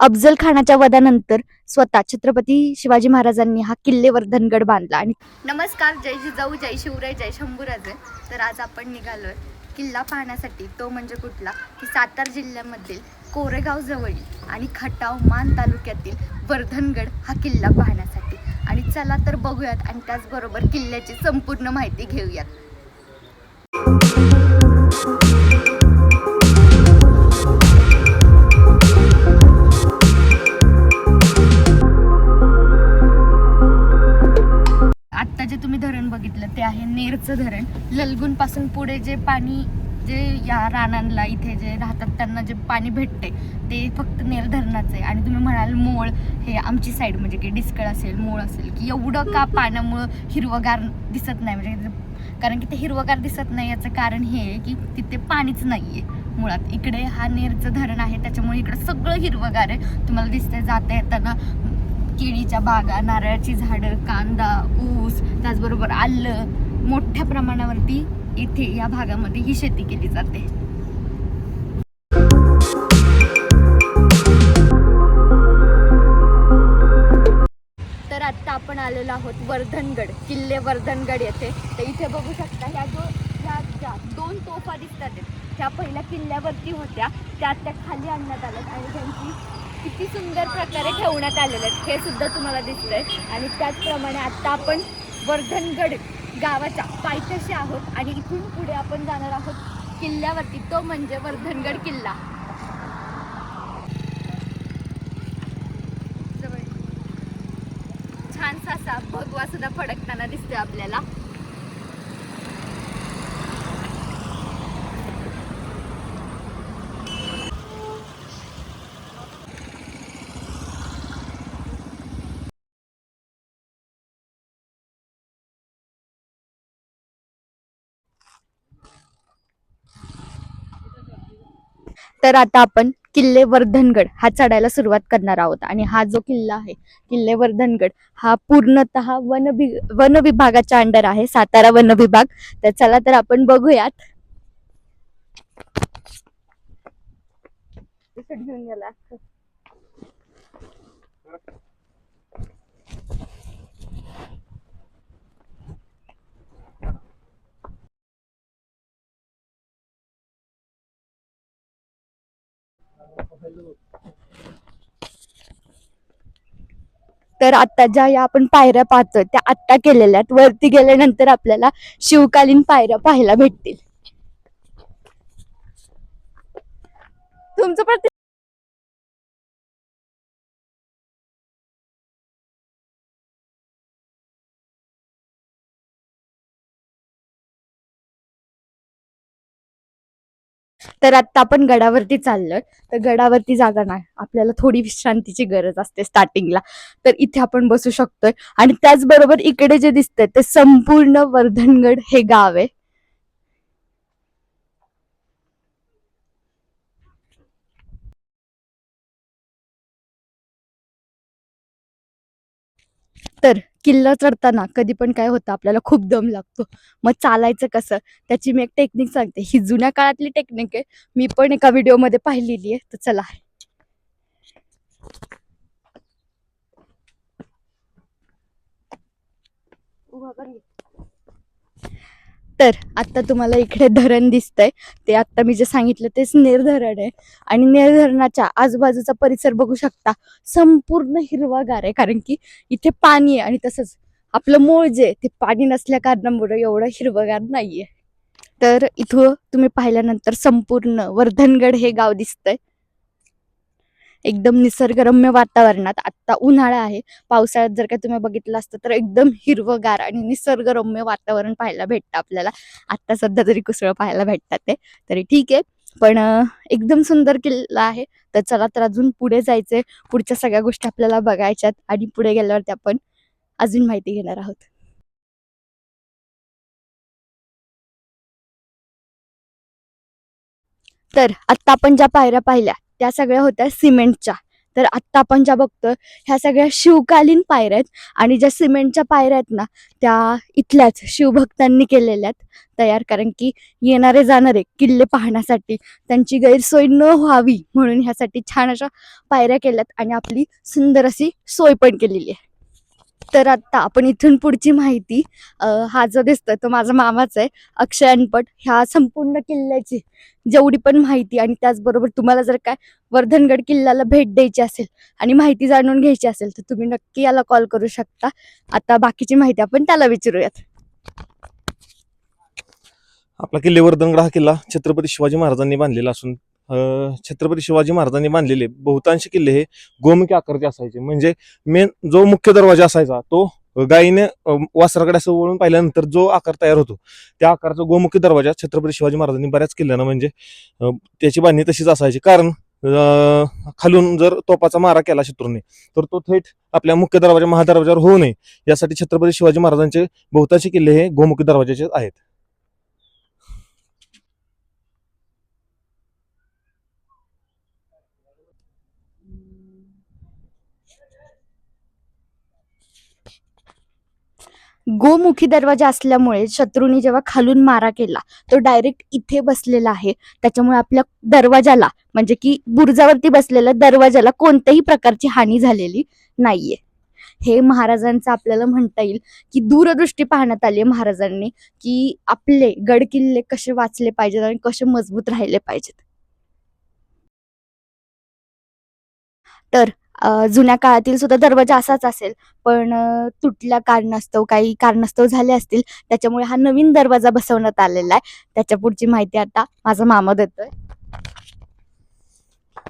अफजल खानाच्या वधानंतर स्वतः छत्रपती शिवाजी महाराजांनी हा किल्ले वर्धनगड बांधला आणि नमस्कार जय जिजाऊ जय शिवराय जय शंभूराजे. तर आज आपण निघालोय किल्ला पाहण्यासाठी. तो म्हणजे कुठला? की सातारा जिल्ह्यामधील कोरेगाव जवळील आणि खटाव मान तालुक्यातील वर्धनगड हा किल्ला पाहण्यासाठी. आणि चला तर बघूयात आणि त्याचबरोबर किल्ल्याची संपूर्ण माहिती घेऊयात. आहे धरण. ललगुणपासून पुढे जे पाणी जे या रानांना इथे जे राहतात त्यांना जे पाणी भेटते ते फक्त नेर धरणाचं आहे. आणि तुम्ही म्हणाल मोळ हे आमची साईड म्हणजे की डिस्कळ असेल मोळ असेल की एवढं का पाण्यामुळं हिरवगार दिसत नाही? म्हणजे कारण की ते हिरवगार दिसत नाही याचं कारण हे आहे की तिथे पाणीच नाही आहे मुळात. इकडे हा नेरचं धरण आहे त्याच्यामुळे इकडे सगळं हिरवगार आहे. तुम्हाला दिसतंय जाता येताना केळीच्या बागा नारळाची झाडं कांदा ऊस त्याचबरोबर आलं मोठ्या प्रमाणावरती इथे या भागामध्ये ही शेती केली जाते. तर आत्ता आपण आलेलो आहोत वर्धनगड किल्ले वर्धनगड येथे. तर इथे बघू शकता ह्या जो ह्या ज्या दोन तोफा दिसतात त्या पहिल्या किल्ल्यावरती होत्या. त्या त्या खाली आणण्यात आल्यात आणि त्यांची किती सुंदर प्रकारे ठेवण्यात आलेले आहेत हे सुद्धा तुम्हाला दिसतंय. आणि त्याचप्रमाणे आत्ता आपण वर्धनगड गावाच्या पायथ्याशी आहोत आणि इथून पुढे आपण जाणार आहोत किल्ल्यावरती. तो म्हणजे वर्धनगड किल्ला. छानसा असा भगवा सुद्धा फडकताना दिसतोय आपल्याला. तर आता आपण किल्ले वर्धनगड हा चढायला सुरुवात करणार आहोत आणि हा जो किल्ला आहे किल्ले वर्धनगड हा पूर्णतः वन वि- वन विभागाच्या अंडर आहे सातारा वन विभाग तर चला तर आपण बघूयात घेऊन गेला. तर आता ज्या या आपण पायऱ्या पाहतोय त्या आत्ता केलेल्या आहेत. वरती गेल्यानंतर आपल्याला शिवकालीन पायऱ्या पाहायला भेटतील. तुमचं तर आता आपण गडावरती चाललोय. तर गडावरती जाताना आपल्याला थोडी विश्रांतीची गरज असते स्टार्टिंगला तर इथे आपण बसू शकतोय. आणि त्याचबरोबर इकडे जे दिसतंय ते संपूर्ण वर्धनगड हे गाव आहे. तर किल्ला चढताना कधी पण काय होतं आपल्याला खूप दम लागतो. मग चालायचं कसं? त्याची मी एक टेक्निक सांगते. ही जुन्या काळातली टेक्निक आहे. मी पण एका व्हिडिओमध्ये पाहिलेली आहे. तर चला. उभा कर. तर आता तुम्हाला इकडे धरण दिसतंय. ते आता मी जे सांगितलं तेच नेर धरण आहे. आणि नेर धरणाच्या आजूबाजूचा परिसर बघू शकता. संपूर्ण हिरवागार आहे. कारण की इथे पाणी आहे आणि तसंच आपलं मूळ जे ते पाणी नसल्या कारणामुळे एवढं हिरवगार नाहीये. तर इथं तुम्ही पाहिल्यानंतर संपूर्ण वर्धनगड हे गाव दिसतंय. एकदम निसर्गरम्य वातावरणात आता उन्हाळा आहे. पावसाळ्यात जर का तुम्ही बघितलं असतं तर एकदम हिरवगार आणि निसर्गरम्य वातावरण पाहायला भेटतं आपल्याला. आता सध्या तरी कुसळं पाहायला भेटतात ते. तरी ठीक आहे. पण एकदम सुंदर किल्ला आहे. तर चला तर अजून पुढे जायचंय. पुढच्या सगळ्या गोष्टी आपल्याला बघायच्यात. आणि पुढे गेल्यावरती आपण अजून माहिती घेणार आहोत. तर आता आपण ज्या पायऱ्या पाहिल्या त्या सगळ्या होत्या सिमेंटच्या. तर आत्ता आपण ज्या बघतोय ह्या सगळ्या शिवकालीन पायऱ्या आहेत आणि ज्या सिमेंटच्या पायऱ्या आहेत ना त्या इथल्याच शिवभक्तांनी केलेल्या आहेत तयार. कारण की येणारे जाणारे किल्ले पाहण्यासाठी त्यांची गैरसोय न व्हावी म्हणून ह्यासाठी छान अशा पायऱ्या केल्यात आणि आपली सुंदर अशी सोय पण केलेली आहे. तर आता आपण इथून पुढची माहिती हा जो दिसतोय तो माझा मामाच आहे अक्षय अनपट. ह्या संपूर्ण किल्ल्याची जेवढी पण माहिती आणि त्याचबरोबर तुम्हाला जर काय वर्धनगड किल्ल्याला भेट द्यायची असेल आणि माहिती जाणून घ्यायची असेल तर तुम्ही नक्की याला कॉल करू शकता. आता बाकीची माहिती आपण त्याला विचारूयात. आपला किल्ले वर्धनगड हा किल्ला छत्रपती शिवाजी महाराजांनी बांधलेला असून छत्रपती शिवाजी महाराजांनी बांधलेले बहुतांश किल्ले हे गोमुखी आकृती असायचे. म्हणजे मेन जो मुख्य दरवाजा असायचा तो गायीने वासराकडे असं वळून पाहिल्यानंतर जो आकार तयार होतो त्या आकाराचा गोमुखी दरवाजा छत्रपती शिवाजी महाराजांनी बऱ्याच किल्ल्यांना म्हणजे त्याची बांधणी तशीच असायची. कारण खालून जर तोपाचा मारा केला शत्रूने तर तो थेट आपल्या मुख्य दरवाजा महादरवाजावर होऊ नये. यासाठी छत्रपती शिवाजी महाराजांचे बहुतांशी किल्ले हे गोमुखी दरवाजाचे आहेत. गोमुखी दरवाजा असल्यामुळे शत्रूंनी जेव्हा खालून मारा केला तो डायरेक्ट इथे बसलेला आहे. त्याच्यामुळे आपल्या दरवाजाला म्हणजे की बुरुजावरती बसलेल्या दरवाजाला कोणत्याही प्रकारची हानी झालेली नाहीये. हे महाराजांचं आपल्याला म्हणता येईल की दूरदृष्टी पाहण्यात आली आहे महाराजांनी की आपले गड किल्ले कसे वाचले पाहिजेत आणि कसे मजबूत राहिले पाहिजेत. तर जुन्या काळातील सुद्धा दरवाजा असाच असेल. पण तुटल्या कारणास्तव काही कारणास्तव झाले असतील त्याच्यामुळे हा नवीन दरवाजा बसवण्यात आलेला आहे. त्याच्या पुढची माहिती आता माझा मामा देतोय.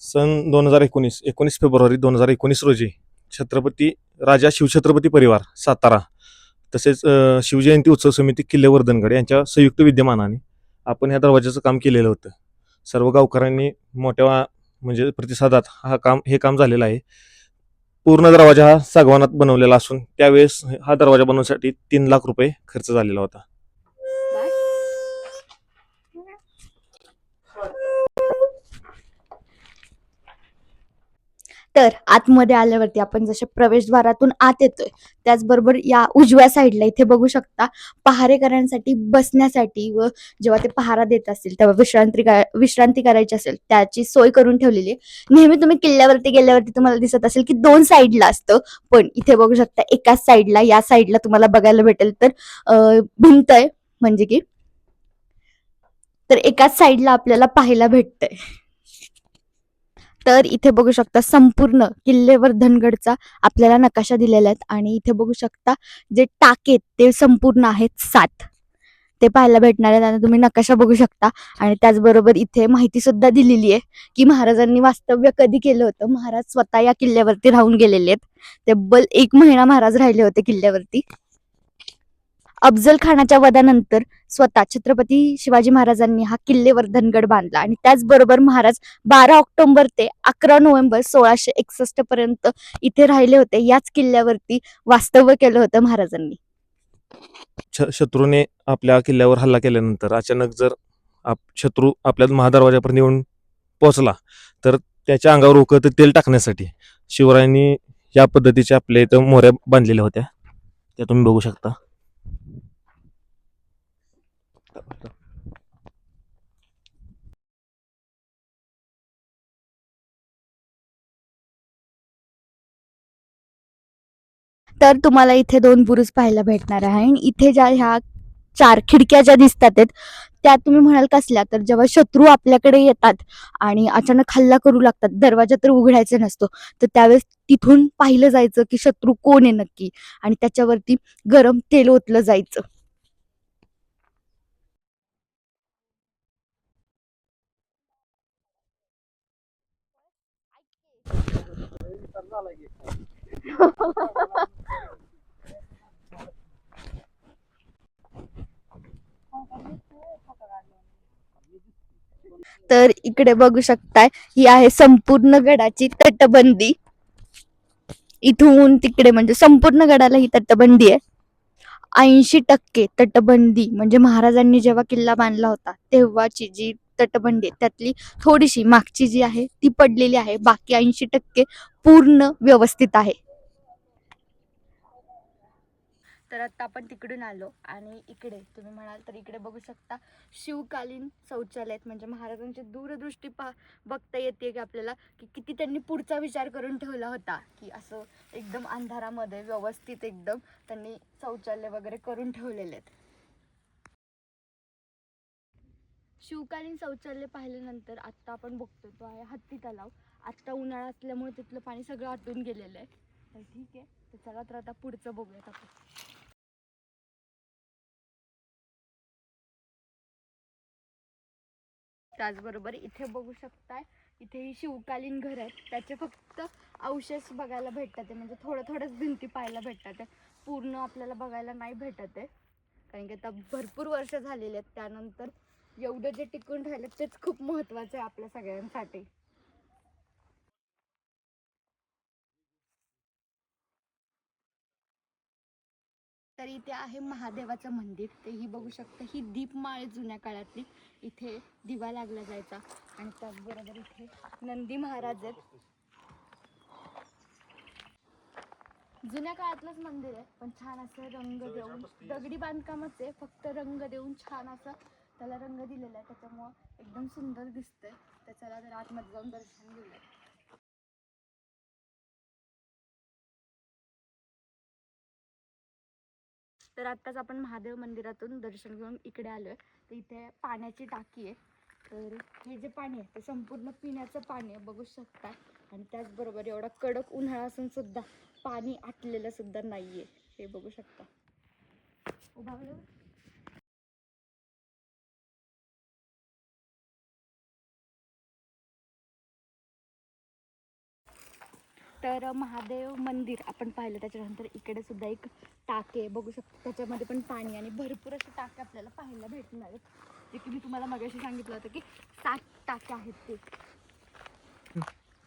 सन दोन हजार एकोणीस एकोणीस फेब्रुवारी दोन हजार एकोणीस रोजी छत्रपती राजा शिवछत्रपती परिवार सातारा तसेच शिवजयंती उत्सव समिती किल्ले वर्धनगड यांच्या संयुक्त विद्यमानाने आपण ह्या दरवाजाचं काम केलेलं होतं. सर्व गावकऱ्यांनी मोठ्या म्हणजे प्रतिसादात हा काम हे काम झालेलं आहे. पूर्ण दरवाजा हा सागवानात बनवलेला असून त्यावेळेस हा दरवाजा बनवण्यासाठी तीन लाख रुपये खर्च झालेला होता. तर आतमध्ये आल्यावरती आपण जसे प्रवेशद्वारातून आत येतोय त्याचबरोबर या उजव्या साईडला इथे बघू शकता पहारेकरांसाठी बसण्यासाठी व जेव्हा ते पहारा देत असतील तेव्हा विश्रांती विश्रांती करायची असेल त्याची सोय करून ठेवलेली आहे. नेहमी तुम्ही किल्ल्यावरती गेल्यावरती तुम्हाला दिसत असेल की दोन साईडला असतं पण इथे बघू शकता एकाच साईडला या साईडला तुम्हाला बघायला भेटेल. तर भिंत आहे म्हणजे की तर एकाच साईडला आपल्याला पाहायला भेटतंय. तर इथे बघू शकता संपूर्ण किल्लेवर धनगडचा आपल्याला नकाशा दिलेला आहे आणि इथे बघू शकता जे टाकेत ते संपूर्ण आहेत सात. ते पाहायला भेटणार आहेत. आणि तुम्ही नकाशा बघू शकता. आणि त्याचबरोबर इथे माहिती सुद्धा दिलेली आहे की महाराजांनी वास्तव्य कधी केलं होतं? महाराज स्वतः या किल्ल्यावरती राहून गेलेले आहेत. तब्बल एक महिना महाराज राहिले होते किल्ल्यावरती. अफजल खानाच्या वधानंतर स्वतः छत्रपती शिवाजी महाराजांनी हा किल्लेवर धनगड बांधला आणि त्याचबरोबर महाराज बारा ऑक्टोबर ते अकरा नोव्हेंबर सोळाशे एकसष्ट पर्यंत इथे राहिले होते. याच किल्ल्यावरती वास्तव्य केलं होतं महाराजांनी. शत्रूने आपल्या किल्ल्यावर हल्ला केल्यानंतर अचानक जर आप शत्रू आपल्या महादरवाजापर्यंत येऊन पोहोचला तर त्याच्या अंगावर उकळत तेल टाकण्यासाठी शिवरायांनी या पद्धतीच्या आपल्या इथं मोऱ्या बांधलेल्या होत्या. त्या तुम्ही बघू शकता. तर तुम्हाला इथे दोन बुरुज पाहायला भेटणार आहे. आणि इथे ज्या ह्या चार खिडक्या ज्या दिसतात आहेत त्या तुम्ही म्हणाल कसल्या? तर जेव्हा शत्रू आपल्याकडे येतात आणि अचानक हल्ला करू लागतात दरवाजा तर उघडायचा नसतो तर त्यावेळेस तिथून पाहिलं जायचं की शत्रू कोण आहे नक्की? आणि त्याच्यावरती गरम तेल ओतलं जायचं. तर इकडे बघू शकताय ही आहे संपूर्ण गडाची तटबंदी. इथून तिकडे म्हणजे संपूर्ण गडाला ही तटबंदी आहे. ऐंशी टक्के तटबंदी म्हणजे महाराजांनी जेव्हा किल्ला बांधला होता तेव्हाची जी तटबंदी आहे त्यातली थोडीशी मागची जी आहे ती पडलेली आहे. बाकी ऐंशी टक्के पूर्ण व्यवस्थित आहे. तर आत्ता आपण तिकडून आलो आणि इकडे तुम्ही म्हणाल तर इकडे बघू शकता शिवकालीन शौचालय आहेत म्हणजे महाराजांची दूरदृष्टी पा बघता येते की आपल्याला की किती त्यांनी पुढचा विचार करून ठेवला होता की असं एकदम अंधारामध्ये व्यवस्थित एकदम त्यांनी शौचालय वगैरे करून ठेवलेले आहेत शिवकालीन शौचालय पाहिल्यानंतर आत्ता आपण बघतो तो आहे हत्ती तलाव. आत्ता उन्हाळा असल्यामुळे तिथलं पाणी सगळं आटून गेलेलं आहे. तर ठीक आहे तर चला तर आता पुढचं बघूयात आपण. त्याचबरोबर इथे बघू शकताय इथे ही शिवकालीन घर आहेत. त्याचे फक्त अवशेष बघायला भेटतात. आहे म्हणजे थोडं थोडंच भिंती पाहायला भेटतात. आहे पूर्ण आपल्याला बघायला नाही भेटत आहे. कारण की आता भरपूर वर्ष झालेली आहेत. त्यानंतर एवढं जे टिकून राहिलं तेच खूप महत्त्वाचं आहे आपल्या सगळ्यांसाठी. तर इथे आहे महादेवाचं मंदिर. तेही बघू शकता. ही दीपमाळ जुन्या काळातली. इथे दिवा लागला जायचा. आणि त्याचबरोबर इथे नंदी महाराज आहेत. जुन्या काळातलंच मंदिर आहे पण छान असं रंग देऊन दगडी बांधकामच आहे. फक्त रंग देऊन छान असं त्याला रंग दिलेला आहे. त्याच्यामुळं एकदम सुंदर दिसतंय. तर चला तर आतमध्ये जाऊन दर्शन घेऊया. तर आत्ताच आपण महादेव मंदिरातून दर्शन घेऊन इकडे आलोय. तर इथे पाण्याची टाकी आहे. तर हे जे पाणी आहे ते संपूर्ण पिण्याचं पाणी आहे बघू शकता. आणि त्याचबरोबर एवढा कडक उन्हाळा असून सुद्धा पाणी आटलेलं सुद्धा आहे हे बघू शकता. उभा तर महादेव मंदिर आपण पाहिलं त्याच्यानंतर इकडे सुद्धा एक टाके बघू शकतो त्याच्यामध्ये पण पाणी आणि भरपूर असे टाके आपल्याला पाहायला भेटणार आहेत. जे की मी तुम्हाला मगाशी सांगितलं होतं की सात टाके आहेत ते.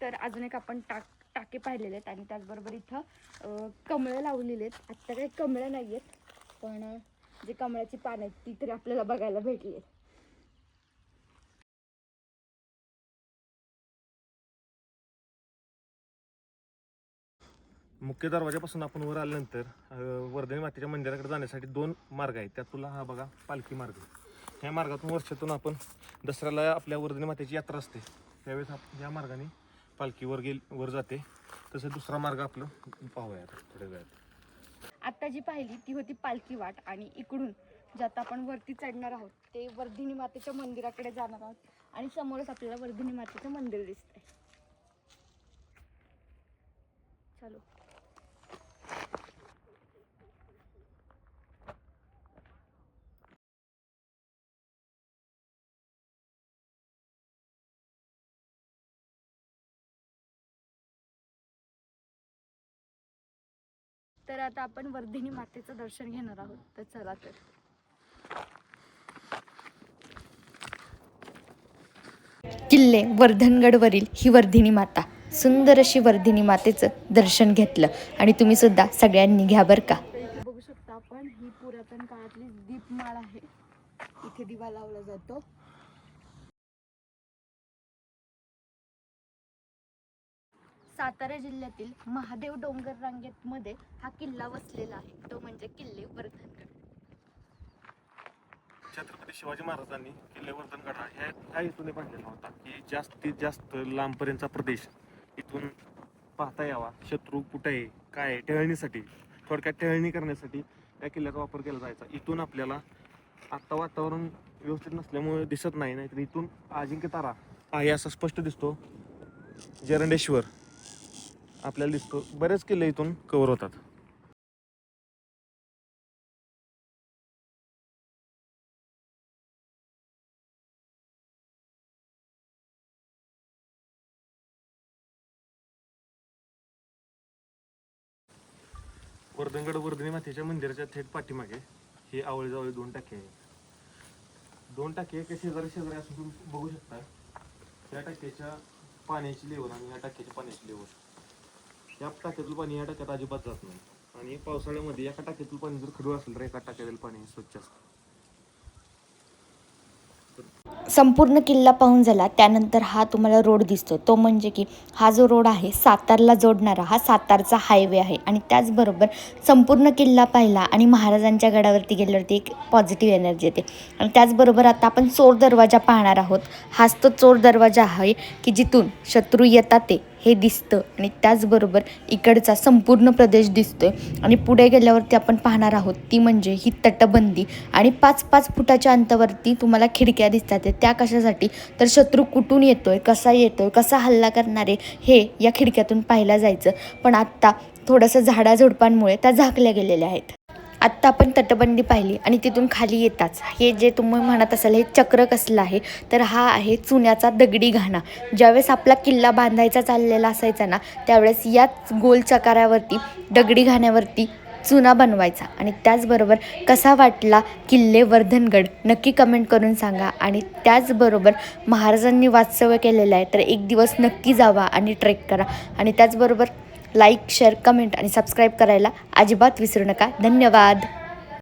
तर अजून एक आपण टाक टाके पाहिलेले आहेत आणि त्याचबरोबर इथं कमळं लावलेली आहेत. आत्ता काही कमळं नाही आहेत पण जे कमळाची पानं आहेत ती तरी आपल्याला बघायला भेटली आहेत. मुख्य दरवाजापासून आपण वर आल्यानंतर वर्धनी मातेच्या मंदिराकडे जाण्यासाठी दोन मार्ग आहेत. त्यात तुला हा बघा पालखी मार्ग. ह्या मार्गातून वर्षातून आपण दसऱ्याला आपल्या वर्धनी मातेची यात्रा असते. त्यावेळेस आप या मार्गाने पालखीवर गेल वर जाते. तसं दुसरा मार्ग आपलं पाहूया थोड्या वेळात. आत्ता जी पाहिली ती होती पालखी वाट आणि इकडून ज्यात आपण वरती चढणार आहोत ते वर्धिनी मातेच्या मंदिराकडे जाणार आहोत आणि समोरच आपल्याला वर्धिनी मातेचं मंदिर दिसतंय. चालू. तर आता आपण वर्धिनी मातेचं दर्शन घेणार आहोत. तर चला तर. किल्ले वर्धनगडवरील ही वर्धिनी माता. सुंदर अशी वर्धिनी मातेचं दर्शन घेतलं. आणि तुम्ही सुद्धा सगळ्यांनी घ्या बरं का. बघू शकता आपण ही पुरातन काळातली दीपमाळ आहे. इथे दिवा लावला जातो. सातारा जिल्ह्यातील महादेव डोंगर रांगेत मध्ये हा किल्ला वसलेला आहे. तो म्हणजे किल्ले वर्धनगड छत्रपती शिवाजी महाराजांनी किल्ले वर्धनगड हा ह्या ह्या इथून बांधलेला होता की जास्तीत जास्त लांबपर्यंतचा प्रदेश. इथून पाहता यावा. शत्रू कुठे आहे? काय आहे? टहळणीसाठी थोडक्यात टहळणी करण्यासाठी त्या किल्ल्याचा वापर केला जायचा. इथून आपल्याला आत्ता वातावरण व्यवस्थित नसल्यामुळे दिसत नाही नाहीतर इथून अजिंक्य तारा. आहे असा स्पष्ट दिसतो. जरंडेश्वर आपल्याला दिसतो. बरेच किल्ले इथून कव्हर होतात. वर्धनगड वर्धनी मातेच्या मंदिराच्या थेट पाठीमागे हे जावळे दोन टाके आहेत दोन टाके एका शेजारी शेजारी असं तुम्ही बघू शकता या टाक्याच्या पाण्याची लेवल आणि या टाक्याच्या पाण्याची लेवल या टाक्यातलं पाणी या टाक्यात अजिबात जात नाही. आणि पावसाळ्यामध्ये एका टाक्यातलं पाणी जर खडूळ असेल तर एका टाक्यातील पाणी स्वच्छ असतं. संपूर्ण किल्ला पाहून झाला त्यानंतर हा तुम्हाला रोड दिसतो. तो म्हणजे की हा जो रोड आहे सातारला जोडणारा हा सातारचा हायवे आहे. आणि त्याचबरोबर संपूर्ण किल्ला पाहिला आणि महाराजांच्या गडावरती गेल्यावरती एक पॉझिटिव्ह एनर्जी येते. आणि त्याचबरोबर आता आपण चोर दरवाजा पाहणार आहोत. हाच तो चोर दरवाजा आहे की जिथून शत्रू येतात ते. हे दिसतं. आणि त्याचबरोबर इकडचा संपूर्ण प्रदेश दिसतोय. आणि पुढे गेल्यावरती आपण पाहणार आहोत ती म्हणजे ही तटबंदी. आणि पाच पाच फुटाच्या अंतावरती तुम्हाला खिडक्या दिसतात. त्या कशासाठी? तर शत्रू कुठून येतोय? कसा येतोय? कसा हल्ला करणारे? हे या खिडक्यातून पाहिलं जायचं. पण आत्ता थोडंसं झाडाझुडपांमुळे त्या झाकल्या गेलेल्या आहेत. आत्ता आपण तटबंदी पाहिली आणि तिथून खाली येताच. हे जे तुम्ही म्हणत असाल हे चक्र कसलं आहे? तर हा आहे चुन्याचा दगडी घाणा. ज्यावेळेस आपला किल्ला बांधायचा चाललेला असायचा ना त्यावेळेस याच गोल चकारावरती दगडी घाण्यावरती चुना बनवायचा. आणि त्याचबरोबर कसा वाटला किल्ले वर्धनगड? नक्की कमेंट करून सांगा. आणि त्याचबरोबर महाराजांनी वास्तव्य केलेलं आहे तर एक दिवस नक्की जावा आणि ट्रेक करा. आणि त्याचबरोबर लाईक शेअर कमेंट आणि सबस्क्राईब करायला अजिबात विसरू नका. धन्यवाद.